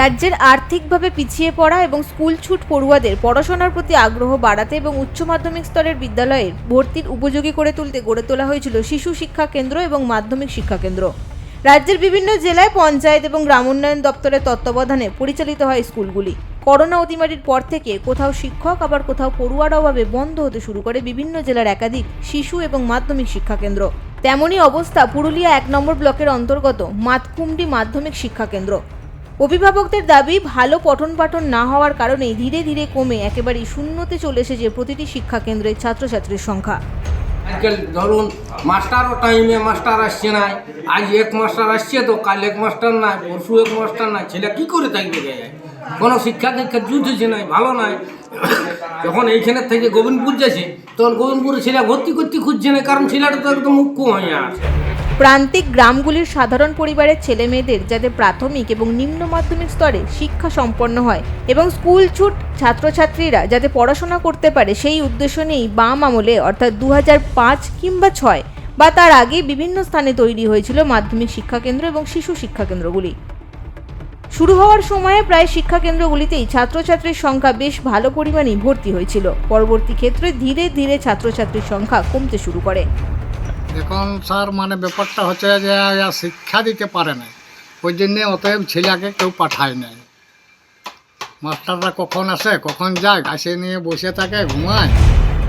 রাজ্যের আর্থিকভাবে পিছিয়ে পড়া এবং স্কুল ছুট পড়ুয়াদের পড়াশোনার প্রতি আগ্রহ বাড়াতে এবং উচ্চ মাধ্যমিক স্তরের বিদ্যালয়ের ভর্তির উপযোগী করে তুলতে গড়ে তোলা হয়েছিল শিশু শিক্ষা কেন্দ্র এবং মাধ্যমিক শিক্ষা কেন্দ্র। রাজ্যের বিভিন্ন জেলায় পঞ্চায়েত এবং গ্রাম উন্নয়ন দপ্তরের তত্ত্বাবধানে পরিচালিত হয় স্কুলগুলি। করোনা অতিমারির পর থেকে কোথাও শিক্ষক, আবার কোথাও পড়ুয়ার অভাবে বন্ধ হতে শুরু করে বিভিন্ন জেলার একাধিক শিশু এবং মাধ্যমিক শিক্ষা কেন্দ্র। তেমনই অবস্থা পুরুলিয়া এক নম্বর ব্লকের অন্তর্গত মাতকুমডি মাধ্যমিক শিক্ষা কেন্দ্র। অভিভাবকদের দাবি, ভালো পঠন পাঠন না হওয়ার কারণে ধীরে ধীরে কমে একেবারেই শূন্যতে চলে এসেছে প্রতিটি শিক্ষা কেন্দ্রের ছাত্রছাত্রীর সংখ্যা। আজকাল ধরুন, মাস্টারও টাইমে মাস্টার আসছে না, আজ এক মাস্টার আসছে তো কাল এক মাস্টার নাই, পরশু এক মাস্টার নাই, ছেলে কি করে থাকবে কোনো শিক্ষা দীক্ষা জুটেছে নাই, ভালো নাই। যখন এইখানে থেকে গোবিন্দপুর যাচ্ছে, তখন গোবিন্দপুরে ছেলে ভর্তি করতে খুঁজছে না, কারণ ছেলেটা তো একদম মুখ্য হয়ে আছে। প্রান্তিক গ্রামগুলির সাধারণ পরিবারের ছেলে মেয়েদের যাতে প্রাথমিক এবং নিম্ন মাধ্যমিক স্তরে শিক্ষা সম্পন্ন হয় এবং স্কুল ছুট ছাত্রছাত্রীরা যাতে পড়াশোনা করতে পারে সেই উদ্দেশ্য নিয়েই বাম আমলে, অর্থাৎ দু কিংবা ছয়, বা তার আগে বিভিন্ন স্থানে তৈরি হয়েছিল মাধ্যমিক শিক্ষাকেন্দ্র এবং শিশু শিক্ষাকেন্দ্রগুলি শুরু হওয়ার সময়ে প্রায় শিক্ষাকেন্দ্রগুলিতেই ছাত্রছাত্রীর সংখ্যা বেশ ভালো পরিমাণেই ভর্তি হয়েছিল। পরবর্তী ক্ষেত্রে ধীরে ধীরে ছাত্রছাত্রীর সংখ্যা কমতে শুরু করে। এখন স্যার মানে ব্যাপারটা হচ্ছে যে শিক্ষা দিতে পারে না ওই জন্যে অতএব ছেলেকে কেউ পাঠায় নাই। মাস্টাররা কখন আসে কখন যায় গাছে নিয়ে বসে থাকে ঘুমায়।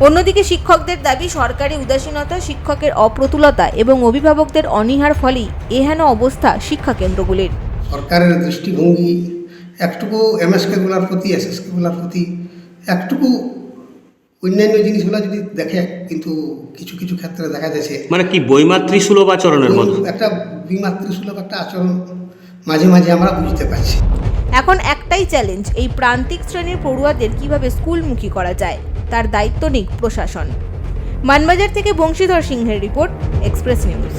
অন্যদিকে শিক্ষকদের দাবি সরকারি উদাসীনতা শিক্ষকের অপ্রতুলতা এবং অভিভাবকদের অনীহার ফলেই এহেন অবস্থা শিক্ষা কেন্দ্রগুলির। সরকারের দৃষ্টিভঙ্গি একটুকু এমএসকেগুলোর প্রতি এসএসকেগুলোর প্রতি একটুকু অন্যান্য জিনিসগুলো যদি দেখে কিন্তু কিছু কিছু ক্ষেত্রে দেখা যাচ্ছে মানে কি বইমাতৃ সুলভ আচরণের মতো একটা বিমাতৃসুলভ একটা আচরণ মাঝে মাঝে আমরা বুঝতে পারছি। এখন একটাই চ্যালেঞ্জ এই প্রান্তিক শ্রেণির পড়ুয়াদের কীভাবে স্কুলমুখী করা যায় তার দায়িত্ব নিক প্রশাসন। মানবাজার থেকে বংশীধর সিংহের রিপোর্ট এক্সপ্রেস নিউজ